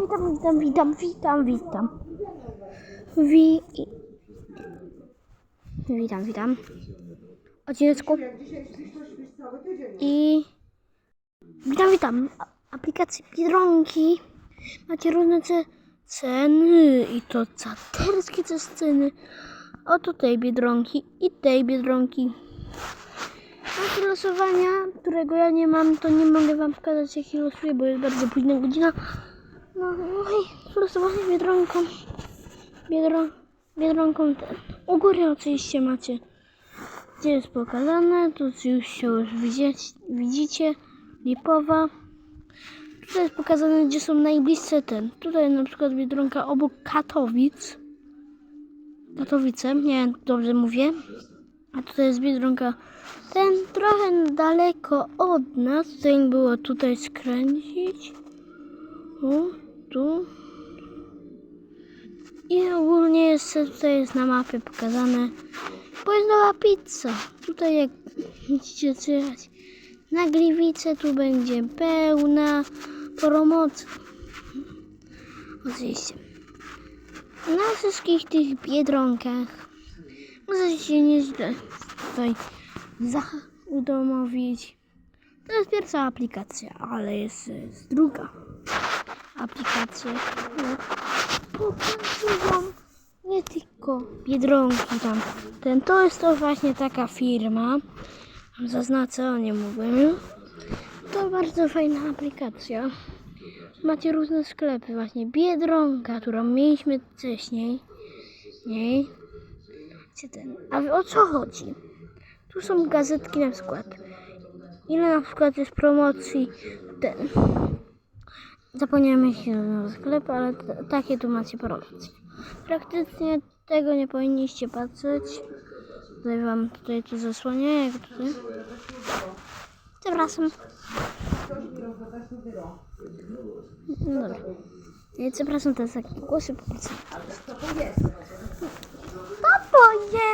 Witam, witam, witam, witam, witam. Wi... Witam, witam. Odcineczku. I... Witam, witam. A- Aplikacji Biedronki. Macie różne ce- ceny i to czaterskie też ceny. Oto tej Biedronki i tej Biedronki. Macie losowania, którego ja nie mam, to nie mogę wam pokazać jak je losuję, bo jest bardzo późna godzina. No, i losowanie Biedronką. Biedro, biedronką ten. U góry oczywiście macie, gdzie jest pokazane. Tu już się już widzieć, widzicie. Lipowa. Tutaj jest pokazane, gdzie są najbliższe ten. Tutaj na przykład Biedronka obok Katowic. Katowice, nie dobrze mówię. A tutaj jest Biedronka ten trochę daleko od nas. Tutaj było tutaj skręcić. O, tu. I ogólnie jeszcze tutaj jest na mapie pokazane. Bo jest nowa pizza. Tutaj jak widzicie słychać na Gliwice tu będzie pełna promocja. Oczywiście. Na wszystkich tych biedronkach może się nieźle tutaj zaudomowić. To jest pierwsza aplikacja, ale jest, jest druga aplikacja. Pokażę wam nie tylko Biedronki tam. Ten to jest to właśnie taka firma. Zaznaczę, o nie mówię. To bardzo fajna aplikacja. Macie różne sklepy, właśnie Biedronka, którą mieliśmy wcześniej. Nie. Ten? A o co chodzi? Tu są gazetki na przykład. Ile na przykład jest promocji ten. Zapomniałem jaki nazywa sklep, ale takie tu macie promocje. Praktycznie tego nie powinniście patrzeć. Tutaj wam tutaj to zasłania, jak tutaj. Przepraszam. No dobra. Nie, przepraszam, to jest takie głosy po prostu. Papoje!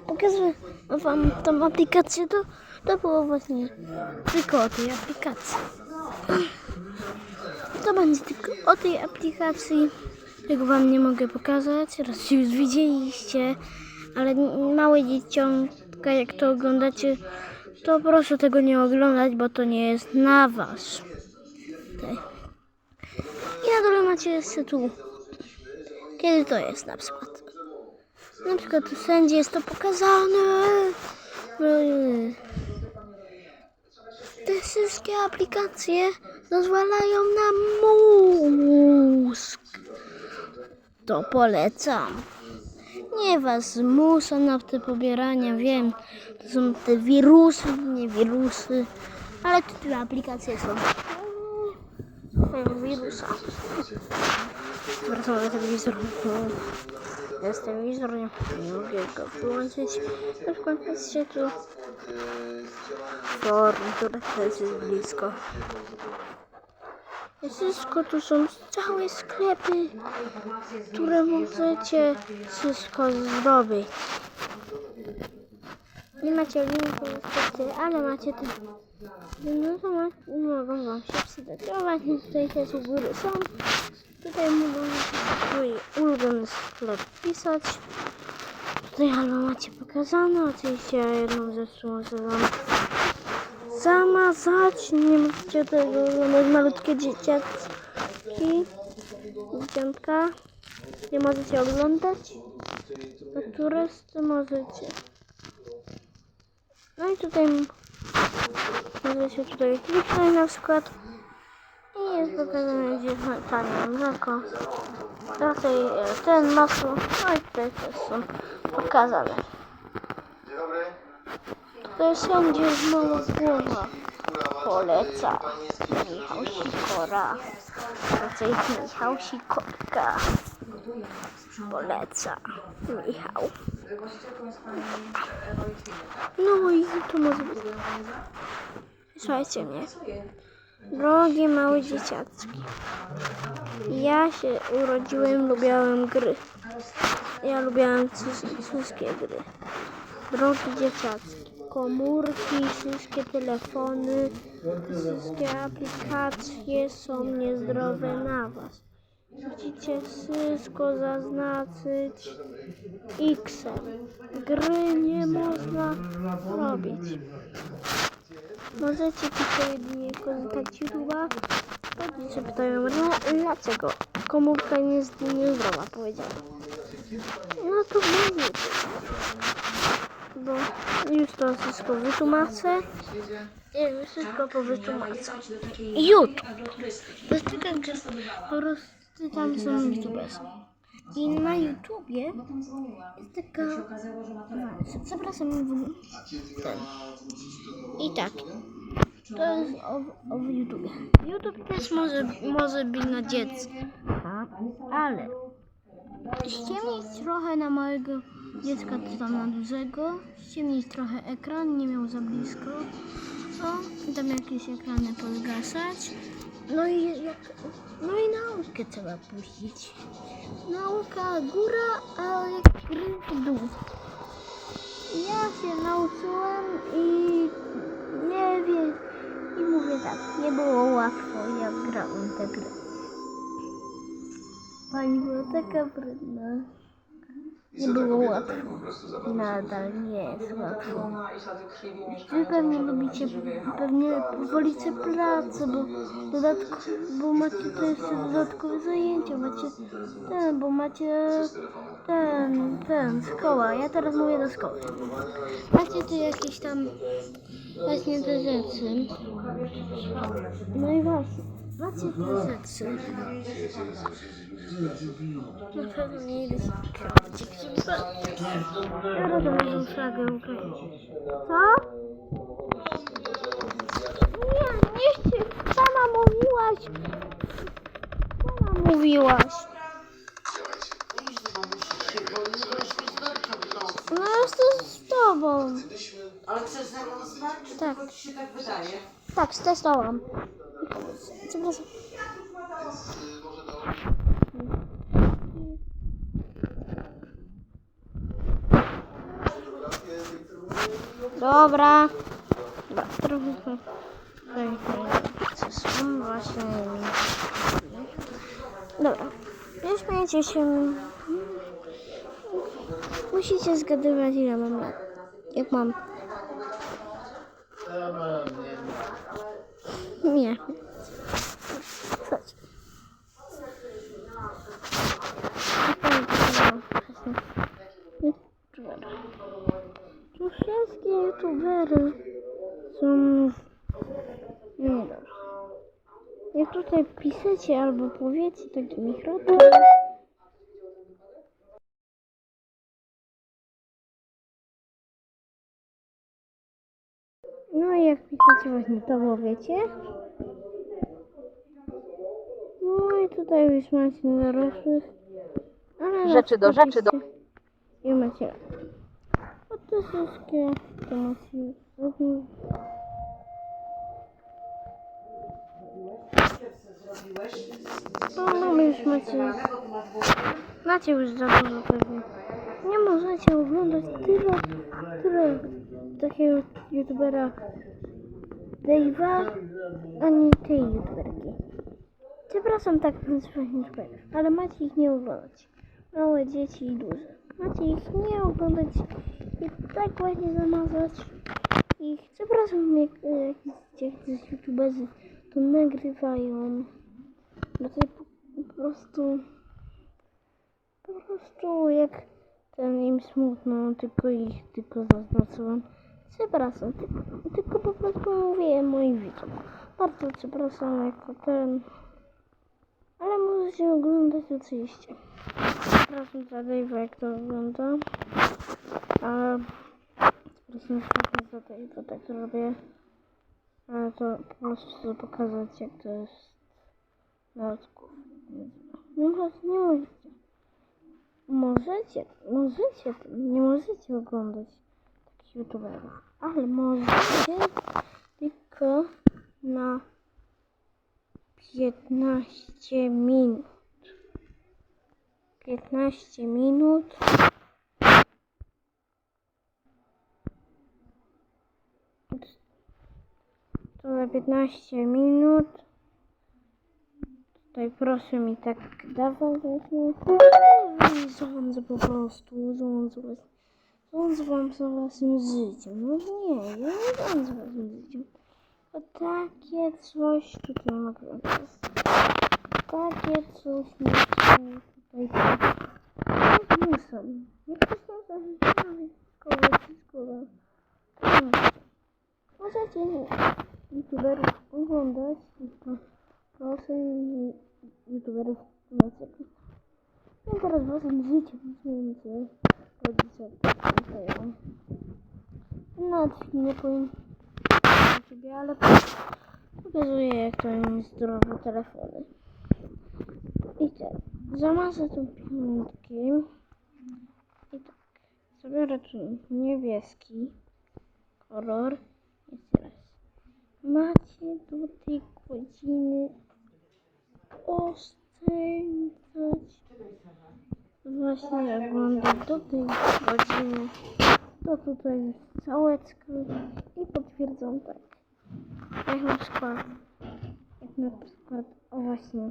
Pokażę wam tą aplikację, to, to było właśnie tylko o tej aplikacji. To będzie tylko o tej aplikacji. Tego wam nie mogę pokazać, raz już widzieliście, ale małe dzieciątka, jak to oglądacie, to proszę tego nie oglądać, bo to nie jest na was. Tutaj. I na dole macie jeszcze tu, kiedy to jest na przykład. Na przykład tu wszędzie jest to pokazane. Te wszystkie aplikacje zezwalają na mózg. To polecam. Nie was zmuszam na te pobierania, wiem. To są te wirusy, nie wirusy. Ale te dwie aplikacje są. Mm, Wirusa. Wracamy do telewizora. Jest telewizor, nie, mogę go wyłączyć. Na przykład patrzcie tu forum, które też jest blisko. Wszystko tu są całe sklepy, które możecie wszystko zrobić. Nie macie linku niestety, ale macie te. No to ma, mogą wam się przydać. O właśnie tutaj też u góry są. Tutaj mogą swój ulubiony sklep pisać. Tutaj albo macie pokazane, oczywiście jedną rzecz muszę wam zamazać. Nie możecie tego oglądać malutkie dzieciaczki. Dzieciątka. Nie możecie oglądać. A tu resztę możecie. No i tutaj możecie tutaj kliknąć na przykład. I jest pokazane gdzie tanie mleko. Tutaj jest ten masło. No i tutaj też są pokazane. Dobry. Tutaj wszędzie jest mała głowa. Poleca. Michał Sikora. Raczej Michał Sikorka. Poleca. Michał. No i to może być. Słuchajcie mnie. Drogie małe dzieciaczki. Ja się urodziłem, lubiałem gry. Ja lubiałem wszystkie gry. Drogie dzieciaczki. Komórki, wszystkie telefony, wszystkie aplikacje są niezdrowe na Was. Musicie wszystko zaznaczyć X. Gry nie można robić. Możecie tylko jedynie korzystać YouTube'a. Rodzice pytają, "Dla- dlaczego komórka nie jest niezdrowa, powiedziałem. No to mówię. Bo już to wszystko wytłumaczę. I wszystko po wytłumaczę. YouTube. To jest taka po prostu tam są YouTuberzy. I na YouTubie jest taka... No, Przepraszam, ten. I tak. To jest o, o YouTubie. YouTube też może, może być na dziecko. Ale ściemnić trochę na małego dziecka czy tam na dużego. Ściemnić trochę ekran, nie miał za blisko. O, tam jakieś ekrany pozgasać. No i jak, no i naukę trzeba puścić. Nauka góra, a jak w dół. Ja się nauczyłem i nie wiem. I mówię tak, nie było łatwo jak grałem tę grę. Pani była taka brudna. Nie było łatwo. Nadal nie jest łatwo. Wy pewnie lubicie, pewnie wolicie pracę, bo, dodatko, bo macie to jeszcze dodatkowe zajęcia, macie ten, bo macie ten, ten, szkoła. Ja teraz mówię do szkoły. Macie tu jakieś tam właśnie te rzeczy. No i właśnie, macie te rzeczy. Na pewno nie idę się kradć. Ja robię flagę Ukrainy. Co? Nie, nie chcę. Sama mówiłaś. Sama mówiłaś. No jestem z tobą. Ale chcesz ze mną czy Tak. tylko ci się tak wydaje? Tak, stestowałam. Dobra. Dobra, trochę tutaj są właśnie Dobra. Nie śmiejcie się. Musicie zgadywać ile mam lat. Jak mam. Nie. Chodź. Tu wszystkie youtubery są niedobrze. Jak tutaj piszecie albo powiecie taki mikrofon. No i jak piszecie właśnie to powiecie. No i tutaj już macie dorosłych. Ale Rzeczy do rzeczy do- I macie. O te wszystkie to macie. Mhm. No, no już macie. Macie już za dużo pewnie. Nie możecie oglądać tyle, tyle takiego youtubera Dave'a, ani tej youtuberki. Przepraszam tak nazywać youtuberów, ale macie ich nie oglądać. Małe dzieci i duże. Macie ich nie oglądać i tak właśnie zamazać ich. Przepraszam, jak jak jakiś youtuberzy to nagrywają. Bo to po, prostu po prostu jak ten im smutno, tylko ich tylko zaznaczyłem. Przepraszam, tylko, tylko po prostu mówię moim widzom. Bardzo przepraszam jako ten. Ale możecie oglądać oczywiście. Przepraszam za Dave'a jak to wygląda. Ale przepraszam za Dave'a tak robię. Ale to po prostu chcę pokazać jak to jest na odków. Nie możecie, nie możecie. Możecie, możecie, nie możecie oglądać takich youtuberów, ale możecie tylko na 15 minut. 15 minut. 15 minut. Tutaj proszę mi tak dawać. właśnie. Rządzę po prostu. Rządzę właśnie. Wam za własnym życiem. No nie, ja nie rządzę własnym życiem. A takie coś tutaj mogę Takie coś mi tak. Muszę. Nie proszę szkołę czy szkołę. Możecie youtuberów oglądać, tylko proszę youtuberów oglądać. Ja teraz własnym życiem, że rodzice pamiętają. Nawet nie powiem ciebie, ale pokazuję jak to jest zdrowe telefony. I tak, zamazę tą piątkę. I tak, zabiorę tu niebieski kolor. Jeszcze raz. Macie do tej godziny oszczędzać. Właśnie oglądać do tej godziny. To tutaj jest całeczka i potwierdzam tak. Jak na przykład, jak na przykład, o właśnie,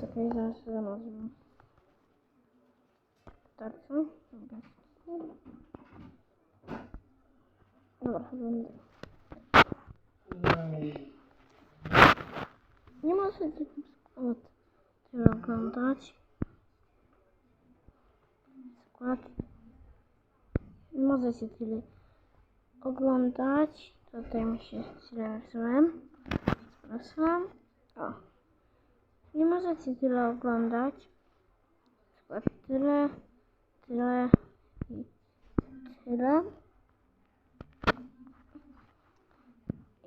czekaj, zaraz zamazam. Tak, co? Dobra. Będę. Nie możecie na przykład tyle oglądać. Przykład nie możecie tyle oglądać. Tutaj mi się źle napisałem. O. Nie możecie tyle oglądać. Przykład tyle, tyle i tyle.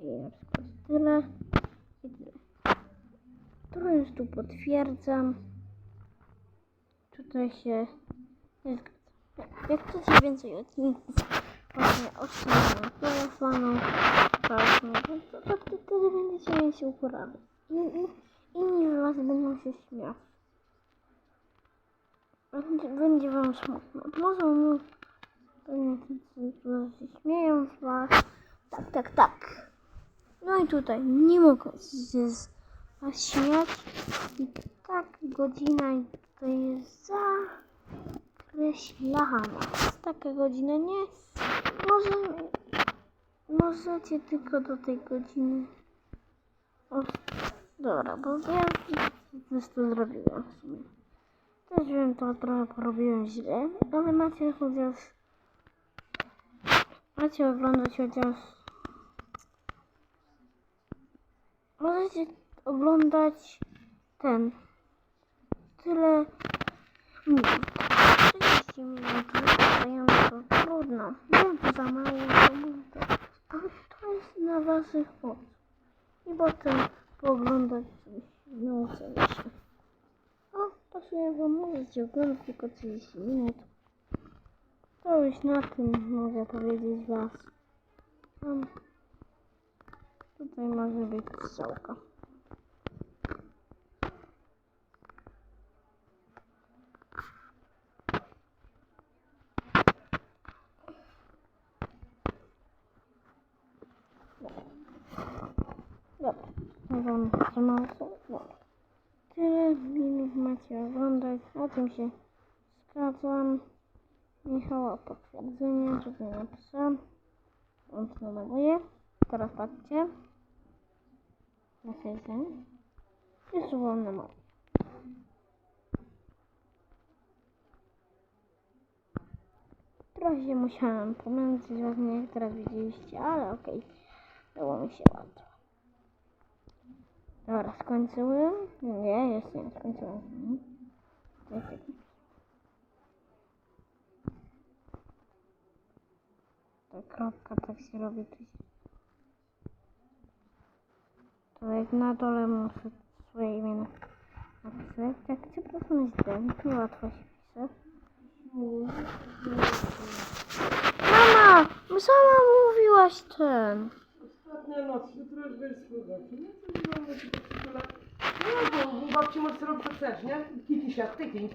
I na przykład tyle i tyle. To już tu potwierdzam. Tutaj się nie zgadzam. Jak chcecie więcej odcinków właśnie otrzymania telefonu, właśnie, to, to, to wtedy będziecie mieć uporady. Inni z was będą się śmiać. Będzie, będzie wam smutno. Może wszyscy się śmieją z was. Tak, tak, tak. No i tutaj nie mogą się z was śmiać. I tak godzina to jest zakreślana. Taka godzina nie. Może możecie tylko do tej godziny. Dobra, bo ja już to zrobiłam w sumie. Też wiem, to trochę porobiłem źle, ale macie chociaż macie oglądać chociaż możecie oglądać ten tyle minut. 30 minut wystarczająco trudno. Wiem, to za mało, to to. to jest na waszych oczach. I potem pooglądać coś nauczyć się. O, pasuje wam, możecie oglądać tylko 30 minut. To już na tym mogę powiedzieć was. Um, tutaj może być strzałka. Dobra, to wam zamazę. Dobra. Tyle minut macie oglądać. O tym się zgadzam. Michała potwierdzenie, tutaj napisałam. On to numeruje. Teraz patrzcie. Na fejsie. I słowam numer. Trochę się musiałam pomęczyć, właśnie jak teraz widzieliście, ale okej. Było mi się łatwo. Dobra, skończyłem. Nie, jeszcze nie skończyłem. Ta kropka tak się robi. To jak na dole muszę swoje imię na- napisać. Tak, przepraszam, źle. Tu łatwo się pisze. Mama! Sama mówiłaś ten. Ostatnia noc, już słyszeć. Nie, to nie mamy tylko Nie, bo u babci możesz robić co nie? Kiki świat, tyki.